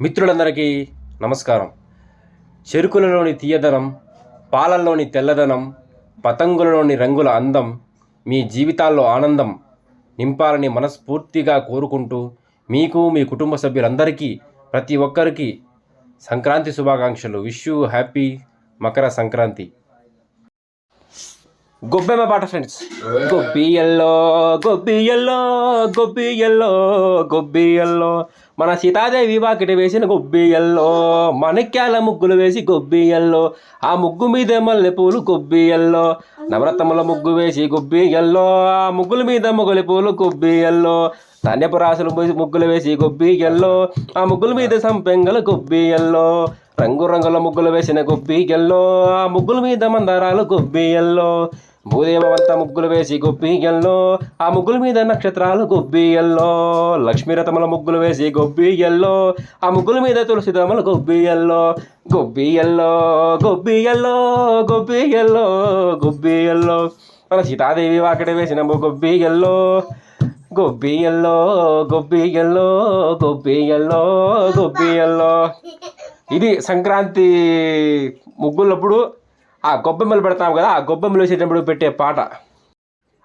మిత్రులందరికీ నమస్కారం. చెరుకులలోని తీయదనం పాలల్లోని తెల్లదనం పతంగులలోని రంగుల అందం మీ జీవితాల్లో ఆనందం నింపాలని మనస్ఫూర్తిగా కోరుకుంటూ మీకు మీ కుటుంబ సభ్యులందరికీ ప్రతి ఒక్కరికి సంక్రాంతి శుభాకాంక్షలు. Wish you happy Makar Sankranti. గొబ్బెమ్మ పాట ఫ్రెండ్స్ గొబ్బియల్లో గొబ్బియల్లో గొబ్బియల్లో గొబ్బియల్లో మన సీతాదేవి వాకిట వేసిన గొబ్బియల్లో మనక్యాల ముగ్గులు వేసి గొబ్బియల్లో ఆ ముగ్గు మీద మల్లె పూలు గొబ్బియల్లో నవరత్నముల ముగ్గు వేసి గొబ్బియల్లో ఆ ముగ్గుల మీద మొగలి పూలు గొబ్బియల్లో ధాన్యపు రాసులు ముగ్గులు వేసి గొబ్బియల్లో ఆ ముగ్గుల మీద సంపెంగల గొబ్బియల్లో రంగు రంగుల ముగ్గులు వేసిన గొబ్బిగల్లో ఆ ముగ్గుల మీద మందారాలు గొబ్బియల్లో భూదేవంతా ముగ్గులు వేసి గొబ్బిగల్లో ఆ ముగ్గుల మీద నక్షత్రాలు గొబ్బియల్లో లక్ష్మీరథముల ముగ్గులు వేసి గొబ్బియల్లో ఆ ముగ్గుల మీద తులసిదములు గొబ్బియల్లో గొబ్బియల్లో గొబ్బియల్లో గొబ్బియల్లో గొబ్బియల్లో మన సీతాదేవి వాకిట వేసిన గొబ్బియల్లో గొబ్బియల్లో గొబ్బియల్లో గొబ్బియల్లో గొబ్బియల్లో ఇది సంక్రాంతి ముగ్గులప్పుడు ఆ గొబ్బెమ్మలు పెడతాం కదా ఆ గొబ్బెమ్మలు వేసేటప్పుడు పెట్టే పాట.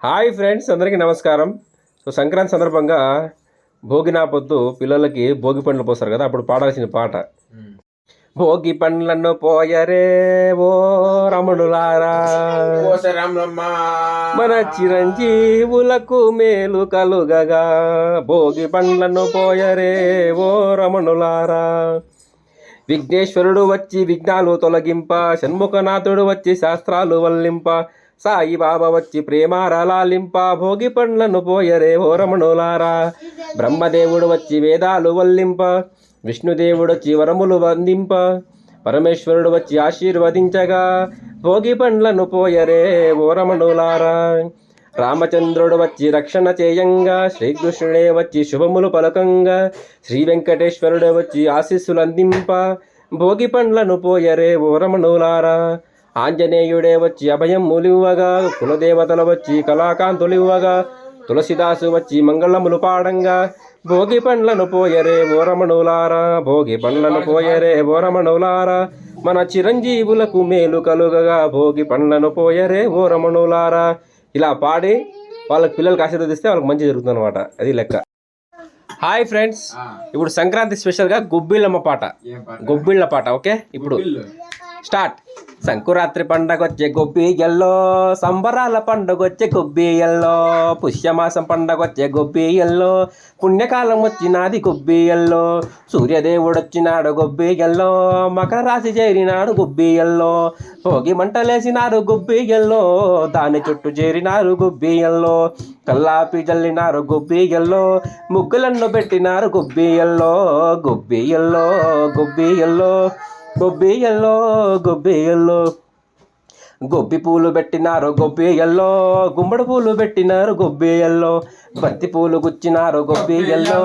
హాయ్ ఫ్రెండ్స్ అందరికీ నమస్కారం. సో సంక్రాంతి సందర్భంగా భోగి పొద్దు పిల్లలకి భోగి పండ్లు పోస్తారు కదా అప్పుడు పాడాల్సిన పాట. భోగి పండ్లను పోయరే ఓ రమణులారా. మన చిరంజీవులకు మేలు కలుగగా. భోగి పండ్లను పోయరే ఓ రమణులారా. విఘ్నేశ్వరుడు వచ్చి విఘ్నాలు తొలగింప షణ్ముఖనాథుడు వచ్చి శాస్త్రాలు వల్లింప సాయిబాబా వచ్చి ప్రేమారలాలింప భోగి పండ్లను పోయరే ఓ రమణులారా బ్రహ్మదేవుడు వచ్చి వేదాలు వల్లింప విష్ణుదేవుడు వచ్చి వరములు వందింప పరమేశ్వరుడు వచ్చి ఆశీర్వదించగా భోగి పండ్లను పోయరే ఓ రమణులారా రామచంద్రుడు వచ్చి రక్షణ చేయంగా శ్రీకృష్ణుడే వచ్చి శుభములు పలకంగా శ్రీ వెంకటేశ్వరుడే వచ్చి ఆశీస్సులు అందింప భోగి పండ్లను పోయరే ఓ ఆంజనేయుడే వచ్చి అభయం ములివ్వగా కులదేవతలు వచ్చి కళాకాంతులివ్వగా తులసిదాసు వచ్చి మంగళములు పాడంగా భోగి పండ్లను పోయరే ఓ భోగి పండ్లను పోయరే ఓ మన చిరంజీవులకు మేలు కలుగగా భోగి పండ్లను పోయరే ఓ ఇలా పాడి వాళ్ళకి పిల్లలకి ఆశీర్వదిస్తే వాళ్ళకి మంచి జరుగుతుంది అనమాట అది లెక్క. హాయ్ ఫ్రెండ్స్ ఇప్పుడు సంక్రాంతి స్పెషల్గా గొబ్బిళ్ళమ్మ పాట. గొబ్బిళ్ళ పాట ఓకే? ఇప్పుడు స్టార్ట్. సంకురాత్రి పండగ వచ్చే సంబరాల పండగ వచ్చే పుష్యమాసం పండగ వచ్చే పుణ్యకాలం వచ్చినాది గొబ్బి సూర్యదేవుడొచ్చినాడు సూర్యదేవుడు వచ్చినాడు గొబ్బి మకర రాశి చేరినాడు గొబ్బి భోగి మంటలేసినారు గొబ్బి దాని చుట్టూ చేరినారు గొబ్బి కల్లాపి జల్లినారు గొబ్బి ఎల్లో ముగ్గులను పెట్టినారు గొబ్బి ఎల్లో గొబ్బి గొబ్బియల్లో గొబ్బియల్లో గొబ్బి పూలు పెట్టినారు గొబ్బియల్లో గుమ్మడి పూలు పెట్టినారు గొబ్బియల్లో బంతి పూలు గుచ్చినారు గొబ్బియల్లో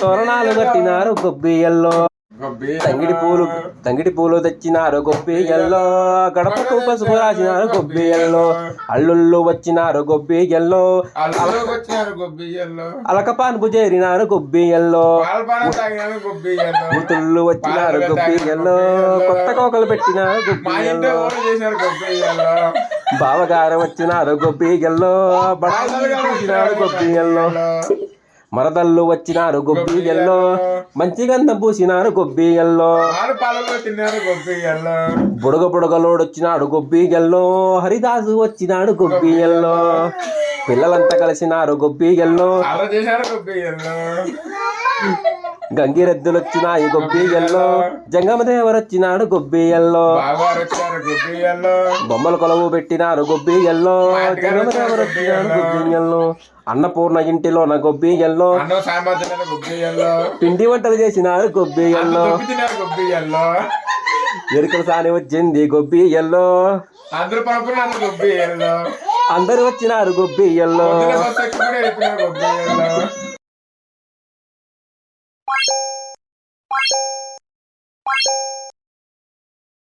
తోరణాలు కట్టినారు గొబ్బియల్లో తంగిడి పూలు తంగిడి పూలు తెచ్చినారు గొబ్బియల్లో గడపకు పసుపు రాసినారు గొబ్బియల్లో అల్లుళ్ళు వచ్చినారు గొబ్బియల్లో అలకపాన్పు చేరినారు గొబ్బియల్లో కూతుళ్ళు వచ్చినారు గొబ్బియల్లో కొత్త కోకలు పెట్టినారు గొబ్బియల్లో బావగారు వచ్చినారు గొబ్బిగల్లో బడాయి గొబ్బిగల్లో మరదళ్ళు వచ్చినారు గొబ్బిగల్లో మంచి గంధం పూసినారు గొబ్బియ్యల్లో బుడగ బుడగలోడు వచ్చినాడు గొబ్బిగల్లో హరిదాసు వచ్చినాడు గొబ్బిగల్లో పిల్లలంతా కలిసినారు గొబ్బిగల్లో అలా చేశారు గొబ్బియ్యల్లో గంగిరెద్దులు వచ్చినాయి గొబ్బిగల్లో జంగమదేవరు వచ్చినాడు గొబ్బిగల్లో బాగారు వచ్చారు గొబ్బియ్యల్లో బొమ్మల కొలవు పెట్టినారు గొబ్బిగల్లో జంగమదేవరు వచ్చినాడు గొబ్బిగల్లో అన్నపూర్ణ సాంబార్ తిన్నారు గొబ్బియ్యల్లో పిండి వంటలు చేసినారు గొబ్బియ్యల్లో ఎరుకల సాని వచ్చింది గొబ్బిగల్లో అందరూ పడుకున్నారు అందరు వచ్చినారు గొబ్బిగల్లో